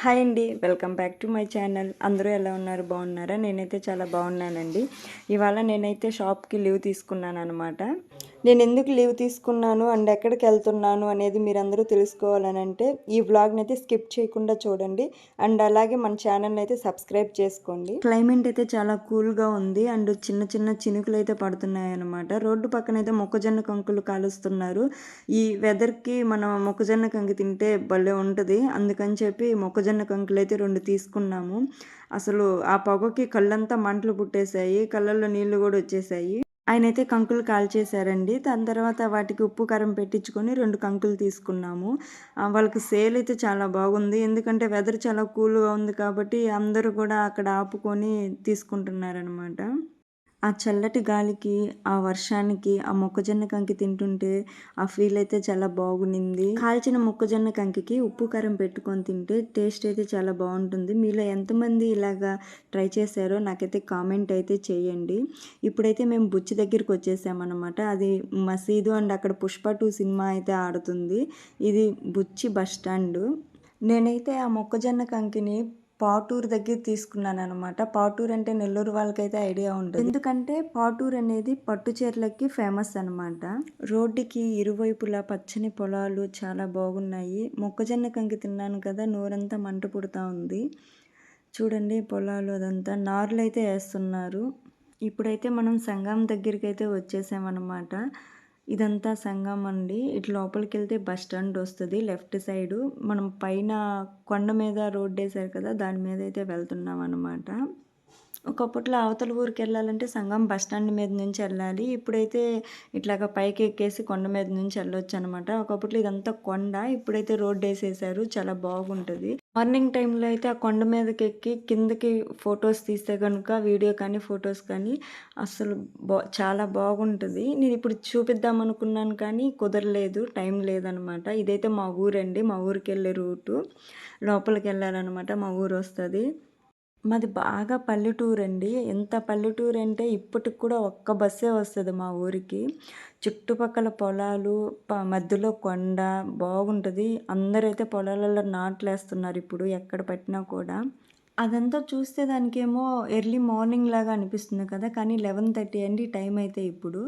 Hi అండి welcome back to my channel. అందరూ ఎలా ఉన్నారు? బాగున్నారా? నేనైతే చాలా బాగున్నానండి. ఇవాళ నేనైతే షాప్కి లీవ్ తీసుకున్నాను అనమాట నేను ఎందుకు లీవ్ తీసుకున్నాను అండ్ ఎక్కడికి వెళ్తున్నాను అనేది మీరందరూ తెలుసుకోవాలని అంటే ఈ వ్లాగ్ని అయితే స్కిప్ చేయకుండా చూడండి. అండ్ అలాగే మన ఛానల్ని అయితే సబ్స్క్రైబ్ చేసుకోండి. క్లైమేట్ అయితే చాలా కూల్గా ఉంది అండ్ చిన్న చిన్న చినుకులు అయితే పడుతున్నాయి అనమాట రోడ్డు పక్కన అయితే మొక్కజొన్న కంకులు కాలుస్తున్నారు. ఈ వెదర్కి మనం మొక్కజొన్న కంకి తింటే భలే ఉంటుంది. అందుకని చెప్పి మొక్కజొన్న కంకులు అయితే రెండు తీసుకున్నాము. అసలు ఆ పొగకి కళ్ళంతా మంటలు పుట్టేశాయి. కళ్ళల్లో నీళ్ళు కూడా వచ్చేసాయి ఆయన అయితే కంకులు కాల్చేశారండి. దాని తర్వాత వాటికి ఉప్పు కారం పెట్టించుకొని రెండు కంకులు తీసుకున్నాము. వాళ్ళకి సేల్ అయితే చాలా బాగుంది. ఎందుకంటే వెదర్ చాలా కూల్గా ఉంది కాబట్టి అందరూ కూడా అక్కడ ఆపుకొని తీసుకుంటున్నారనమాట ఆ చల్లటి గాలికి ఆ వర్షానికి ఆ మొక్కజొన్న కంకి తింటుంటే ఆ ఫీల్ అయితే చాలా బాగునింది కాల్చిన మొక్కజొన్న కంకికి ఉప్పు కారం పెట్టుకొని తింటే టేస్ట్ అయితే చాలా బాగుంటుంది. మీలో ఎంతమంది ఇలాగా ట్రై చేశారో నాకైతే కామెంట్ అయితే చేయండి. ఇప్పుడైతే మేము బుచ్చి దగ్గరికి వచ్చేసామన్నమాట. అది మసీదు అండ్ అక్కడ పుష్ప టూ సినిమా అయితే ఆడుతుంది. ఇది బుచ్చి బస్ స్టాండ్. నేనైతే ఆ మొక్కజొన్న కంకిని పాటూరు దగ్గర తీసుకున్నాను అనమాట పాటూరు అంటే నెల్లూరు వాళ్ళకైతే ఐడియా ఉంటుంది. ఎందుకంటే పాటూరు అనేది పట్టు చీరలకి ఫేమస్ అనమాట రోడ్డుకి ఇరువైపులా పచ్చని పొలాలు చాలా బాగున్నాయి. మొక్కజొన్న కంకి తిన్నాను కదా నోరంతా మంట పుడతా ఉంది. చూడండి పొలాలు అదంతా. నార్లు అయితే వేస్తున్నారు. ఇప్పుడైతే మనం సంగం దగ్గరికి అయితే వచ్చేసామన్నమాట. ఇదంతా సంగం అండి. ఇటు లోపలికి వెళ్తే బస్ స్టాండ్ వస్తుంది. లెఫ్ట్ సైడు మనం పైన కొండ మీద రోడ్ వేసారు కదా దాని మీద అయితే వెళ్తున్నాం అనమాట ఒకప్పట్లో అవతల ఊరికి వెళ్ళాలంటే సంగం బస్ స్టాండ్ మీద నుంచి వెళ్ళాలి. ఇప్పుడైతే ఇట్లాగ పైకి ఎక్కేసి కొండ మీద నుంచి వెళ్ళొచ్చు అనమాట ఒకప్పట్లో ఇదంతా కొండ ఇప్పుడైతే రోడ్ వేసేసారు. చాలా బాగుంటుంది. మార్నింగ్ టైంలో అయితే ఆ కొండ మీదకి ఎక్కి కిందకి ఫొటోస్ తీస్తే కనుక వీడియో కానీ ఫొటోస్ కానీ అసలు బా చాలా బాగుంటుంది. నేను ఇప్పుడు చూపిద్దాం అనుకున్నాను కానీ కుదరలేదు టైం లేదనమాట. ఇదైతే మా ఊరండి. మా ఊరికి వెళ్ళే రూటు. లోపలికి వెళ్ళాలన్నమాట మా ఊరు వస్తుంది. మాది బాగా పల్లెటూరు అండి ఎంత పల్లెటూరు అంటే ఇప్పటికి కూడా ఒక్క బస్సే వస్తుంది మా ఊరికి. చుట్టుపక్కల పొలాలు ప మధ్యలో కొండ బాగుంటుంది. అందరైతే పొలాలలో నాట్లు వేస్తున్నారు ఇప్పుడు ఎక్కడ పట్టినా కూడా. అదంతా చూస్తే దానికేమో ఎర్లీ మార్నింగ్ లాగా అనిపిస్తుంది కదా కానీ లెవెన్ థర్టీ అండి టైం అయితే ఇప్పుడు.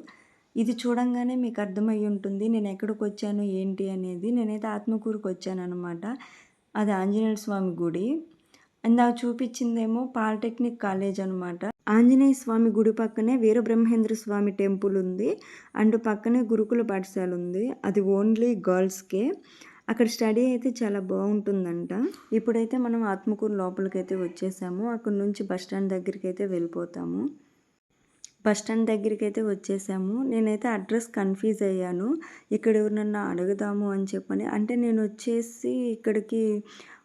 ఇది చూడంగానే మీకు అర్థమై ఉంటుంది నేను ఎక్కడికి వచ్చాను ఏంటి అనేది. నేనైతే ఆత్మకూరుకు వచ్చాను అనమాట అది ఆంజనేయ స్వామి గుడి. ఇందాక చూపించిందేమో పాలిటెక్నిక్ కాలేజ్ అనమాట ఆంజనేయ స్వామి గుడి పక్కనే వీరబ్రహ్మేంద్ర స్వామి టెంపుల్ ఉంది. అండ్ పక్కనే గురుకుల పాఠశాల ఉంది. అది ఓన్లీ గర్ల్స్కే అక్కడ స్టడీ అయితే చాలా బాగుంటుందంట. ఇప్పుడైతే మనం ఆత్మకూరు లోపలికైతే వచ్చేసాము. అక్కడ నుంచి బస్ స్టాండ్ దగ్గరికి అయితే వెళ్ళిపోతాము. బస్ స్టాండ్ దగ్గరికి అయితే వచ్చేసాము. నేనైతే అడ్రస్ కన్ఫ్యూజ్ అయ్యాను. ఇక్కడ ఎవరినన్నా అడుగుదాము అని చెప్పని. అంటే నేను వచ్చేసి ఇక్కడికి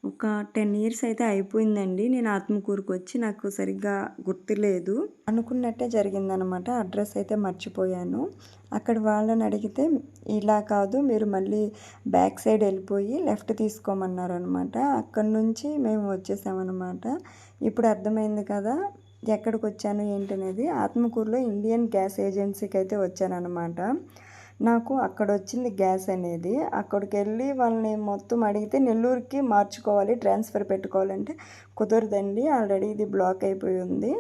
ఒక టెన్ ఇయర్స్ అయితే అయిపోయిందండి. నేను ఆత్మకూరుకు వచ్చి నాకు సరిగ్గా గుర్తులేదు. అనుకున్నట్టే జరిగిందనమాట అడ్రస్ అయితే మర్చిపోయాను. అక్కడ వాళ్ళని అడిగితే ఇలా కాదు మీరు మళ్ళీ బ్యాక్ సైడ్ వెళ్ళిపోయి లెఫ్ట్ తీసుకోమన్నారు అనమాట అక్కడి నుంచి మేము వచ్చేసామన్నమాట. ఇప్పుడు అర్థమైంది కదా ఎక్కడికి వచ్చాను ఏంటనేది. ఆత్మకూరులో ఇండియన్ గ్యాస్ ఏజెన్సీకి అయితే వచ్చానన్నమాట. నాకు అక్కడ వచ్చింది గ్యాస్ అనేది. అక్కడికి వెళ్ళి వాళ్ళని మొత్తం అడిగితే నెల్లూరుకి మార్చుకోవాలి ట్రాన్స్ఫర్ పెట్టుకోవాలంటే కుదరదండి. ఆల్రెడీ ఇది బ్లాక్ అయిపోయి ఉంది.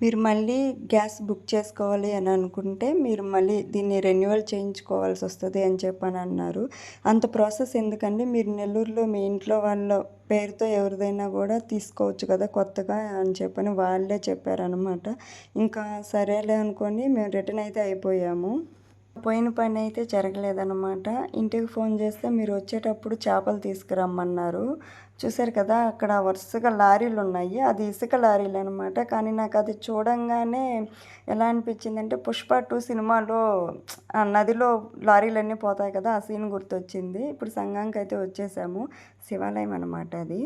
మీరు మళ్ళీ గ్యాస్ బుక్ చేసుకోవాలి అని అనుకుంటే మీరు మళ్ళీ దీన్ని రెన్యువల్ చేయించుకోవాల్సి వస్తుంది అని చెప్పని అన్నారు. అంత ప్రాసెస్ ఎందుకండి? మీరు నెల్లూరులో మీ ఇంట్లో వాళ్ళ పేరుతో ఎవరిదైనా కూడా తీసుకోవచ్చు కదా కొత్తగా అని చెప్పని వాళ్ళే చెప్పారనమాట ఇంకా సరేలే అనుకొని మేము రిటర్న్ అయితే అయిపోయాము. పోయిన పని అయితే జరగలేదన్నమాట. ఇంటికి ఫోన్ చేస్తే మీరు వచ్చేటప్పుడు చేపలు తీసుకురమ్మన్నారు. చూసారు కదా అక్కడ వరుసగా లారీలు ఉన్నాయి. అది ఇసుక లారీలు అనమాట కానీ నాకు అది చూడంగానే ఎలా అనిపించిందంటే పుష్ప టూ సినిమాలో ఆ నదిలో లారీలన్నీ పోతాయి కదా ఆ సీన్ గుర్తొచ్చింది. ఇప్పుడు సంఘానికి అయితే వచ్చేసాము. శివాలయం అనమాట అది.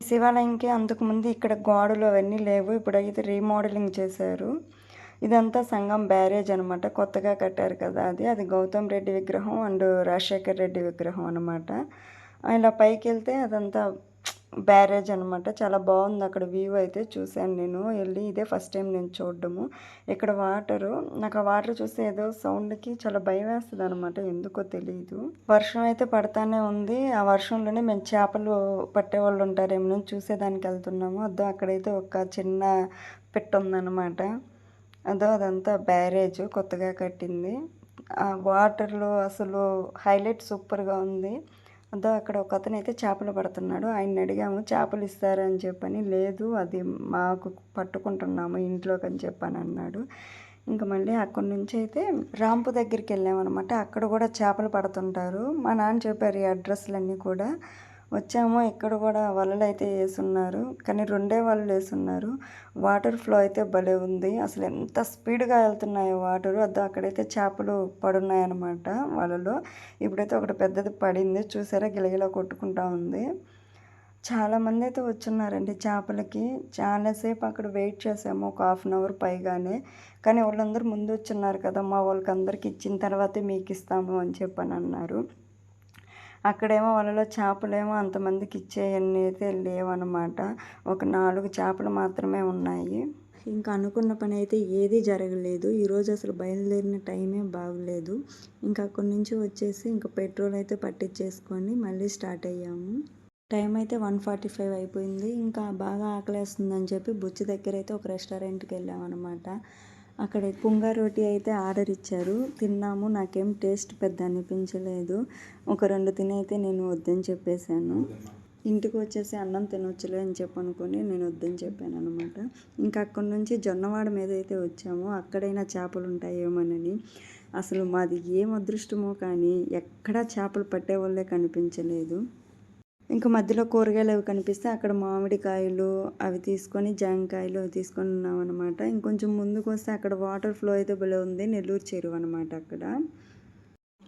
శివాలయంకి అంతకుముందు ఇక్కడ గోడలు అవన్నీ లేవు. ఇప్పుడైతే రీమోడలింగ్ చేశారు. ఇదంతా సంఘం బ్యారేజ్ అనమాట కొత్తగా కట్టారు కదా అది. అది గౌతమ్ రెడ్డి విగ్రహం అండ్ రాజశేఖర్ రెడ్డి విగ్రహం అనమాట ఇలా పైకి వెళ్తే అదంతా బ్యారేజ్ అనమాట చాలా బాగుంది అక్కడ వ్యూ అయితే చూశాను నేను. వెళ్ళి ఇదే ఫస్ట్ టైం నేను చూడడము. ఇక్కడ వాటరు నాకు ఆ వాటర్ చూస్తే ఏదో సౌండ్కి చాలా భయం వేస్తుంది అనమాట ఎందుకో తెలియదు వర్షం అయితే పడతానే ఉంది. ఆ వర్షంలోనే మేము చేపలు పట్టే వాళ్ళు ఉంటారేమో చూసేదానికి వెళ్తున్నాము. అదో అక్కడైతే ఒక చిన్న పెట్టుందనమాట ఉందన్నమాట. అదో అదంతా బ్యారేజ్ కొత్తగా కట్టింది. ఆ వాటర్లో అసలు హైలైట్ సూపర్గా ఉంది. అదో అక్కడ ఒక అతను అయితే చేపలు పడుతున్నాడు. ఆయన అడిగాము చేపలు ఇస్తారని చెప్పని లేదు అది మాకు పట్టుకుంటున్నాము ఇంట్లోకి అని చెప్పని అన్నాడు. ఇంకా మళ్ళీ అక్కడి నుంచి అయితే రాంపు దగ్గరికి వెళ్ళామన్నమాట. అక్కడ కూడా చేపలు పడుతుంటారు. మా నాన్న చెప్పారు ఈ అడ్రస్లన్నీ కూడా. వచ్చామో ఇక్కడ కూడా వలలు అయితే వేసున్నారు. కానీ రెండే వలలు వేసున్నారు. వాటర్ ఫ్లో అయితే భలే ఉంది. అసలు ఎంత స్పీడ్గా వెళ్తున్నాయో వాటరు. అదో అక్కడైతే చేపలు పడున్నాయన్నమాట వలలో. ఇప్పుడైతే ఒకటి పెద్దది పడింది. చూసారా? గిలగిలా కొట్టుకుంటా ఉంది. చాలామంది అయితే వచ్చున్నారండి చేపలకి. చాలాసేపు అక్కడ వెయిట్ చేసాము. ఒక హాఫ్ అన్ అవర్ పైగానే. కానీ వాళ్ళందరూ ముందు వచ్చున్నారు కదా మా వాళ్ళకి అందరికి ఇచ్చిన తర్వాతే మీకు ఇస్తాము అని చెప్పని అన్నారు. అక్కడేమో వాళ్ళలో చేపలేమో అంతమందికి ఇచ్చేయన్నీ అయితే లేవన్నమాట ఒక నాలుగు చేపలు మాత్రమే ఉన్నాయి. ఇంకా అనుకున్న పని అయితే ఏదీ జరగలేదు. ఈరోజు అసలు బయలుదేరిన టైమే బాగలేదు. ఇంకా అక్కడి నుంచి వచ్చేసి ఇంకా పెట్రోల్ అయితే పట్టించేసుకొని మళ్ళీ స్టార్ట్ అయ్యాము. టైం అయితే వన్ ఫార్టీ ఫైవ్ అయిపోయింది. ఇంకా బాగా ఆకలేస్తుందని చెప్పి బుచ్చి దగ్గర అయితే ఒక రెస్టారెంట్కి వెళ్ళామన్నమాట. అక్కడ పుంగా రోటీ అయితే ఆర్డర్ ఇచ్చారు. తిన్నాము. నాకేం టేస్ట్ పెద్ద అనిపించలేదు. ఒక రెండు తిని అయితే నేను వద్దని చెప్పేశాను. ఇంటికి వచ్చేసి అన్నం తినొచ్చులే అని చెప్పి నేను వద్దని చెప్పాను అనమాట ఇంకా అక్కడి నుంచి జొన్నవాడ మీద అయితే వచ్చాము. అక్కడైనా చేపలు ఉంటాయేమోనని. అసలు మాది ఏం అదృష్టమో కానీ ఎక్కడా చేపలు పట్టే వాళ్ళే కనిపించలేదు. ఇంకా మధ్యలో కూరగాయలు అవి కనిపిస్తే అక్కడ మామిడికాయలు అవి తీసుకొని జాంకాయలు అవి తీసుకొని ఉన్నాం అనమాట ఇంకొంచెం ముందుకు వస్తే అక్కడ వాటర్ ఫ్లో అయితే భలే ఉంది. నెల్లూరు చెరువు అనమాట అక్కడ.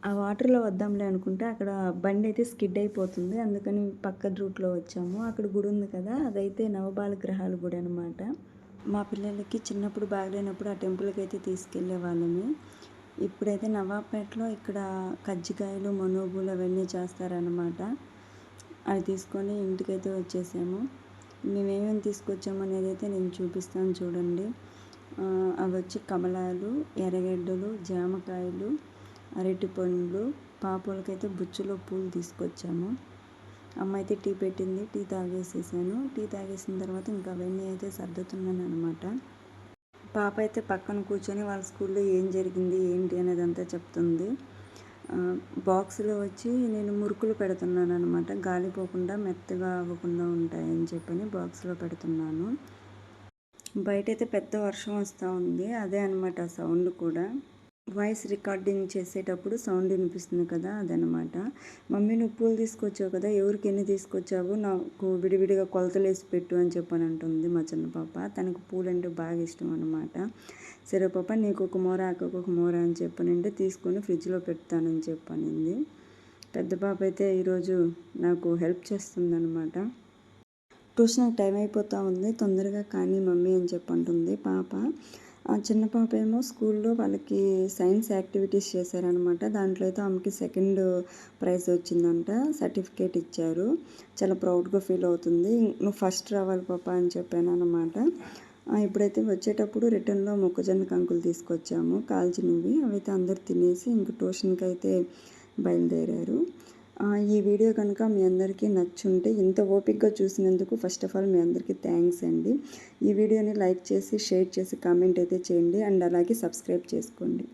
ఆ వాటర్లో వద్దాంలే అనుకుంటే అక్కడ బండి అయితే స్కిడ్ అయిపోతుంది. అందుకని పక్క రూట్లో వచ్చాము. అక్కడ గుడి ఉంది కదా అదైతే నవబాల గ్రహాల గుడి అనమాట మా పిల్లలకి చిన్నప్పుడు బాగలేనప్పుడు ఆ టెంపుల్కి అయితే తీసుకెళ్ళే వాళ్ళమే. ఇప్పుడైతే నవాబ్పేటలో ఇక్కడ కజ్జికాయలు మనోబులు అవన్నీ చేస్తారనమాట అవి తీసుకొని ఇంటికైతే వచ్చేసాము. మేము ఏమేమి తీసుకొచ్చాము అనేది అయితే నేను చూపిస్తాను చూడండి. అవి వచ్చి కమలాలు ఎర్రగడ్డలు జామకాయలు అరటి పండ్లు పాపలకైతే బుచ్చులో పూలు తీసుకొచ్చాము. అమ్మ అయితే టీ పెట్టింది టీ తాగేసేసాను. టీ తాగేసిన తర్వాత ఇంకా అవన్నీ అయితే సర్దుతున్నాను అనమాట పాప అయితే పక్కన కూర్చొని వాళ్ళ స్కూల్లో ఏం జరిగింది ఏంటి అనేది అంతా చెప్తుంది. బాక్స్లో వచ్చి నేను మురుకులు పెడుతున్నాను అనమాట గాలిపోకుండా మెత్తగా అవ్వకుండా ఉంటాయని చెప్పని బాక్స్లో పెడుతున్నాను. బయట అయితే పెద్ద వర్షం వస్తూ ఉంది. అదే అనమాట సౌండ్ కూడా. వాయిస్ రికార్డింగ్ చేసేటప్పుడు సౌండ్ వినిపిస్తుంది కదా అదనమాట మమ్మీ నువ్వు పూలు తీసుకొచ్చావు కదా ఎవరికి ఎన్ని తీసుకొచ్చావు? నాకు విడివిడిగా కొలతలు వేసి పెట్టు అని చెప్పని అంటుంది మా చిన్న పాప. తనకు పూలు అంటే బాగా ఇష్టం అనమాట సరే పాప నీకు ఒక మోర అక్కకు ఒక మూర అని చెప్పనంటే తీసుకొని ఫ్రిడ్జ్లో పెడతానని చెప్పనింది. పెద్ద పాప అయితే ఈరోజు నాకు హెల్ప్ చేస్తుందనమాట ట్యూషన్ టైం అయిపోతూ ఉంది తొందరగా కానీ మమ్మీ అని చెప్పంటుంది. పాప ఆ చిన్న పాప ఏమో స్కూల్లో వాళ్ళకి సైన్స్ యాక్టివిటీస్ చేశారనమాట. దాంట్లో అయితే ఆమెకి సెకండ్ ప్రైజ్ వచ్చిందంట సర్టిఫికేట్ ఇచ్చారు. చాలా ప్రౌడ్గా ఫీల్ అవుతుంది. నువ్వు ఫస్ట్ రావాలి పాప అని చెప్పాను అనమాట ఇప్పుడైతే వచ్చేటప్పుడు రిటర్న్లో మొక్కజొన్న కంకులు తీసుకొచ్చాము. కాల్చినవి అవైతే అందరు తినేసి ఇంక ట్యూషన్కి అయితే బయలుదేరారు. ఈ వీడియో కనుక మీ అందరికీ నచ్చుంటే ఇంత ఓపిక్గా చూసినందుకు ఫస్ట్ ఆఫ్ ఆల్ మీ అందరికీ థ్యాంక్స్ అండి. ఈ వీడియోని లైక్ చేసి షేర్ చేసి కామెంట్ అయితే చేయండి. అండ్ అలాగే సబ్స్క్రైబ్ చేసుకోండి.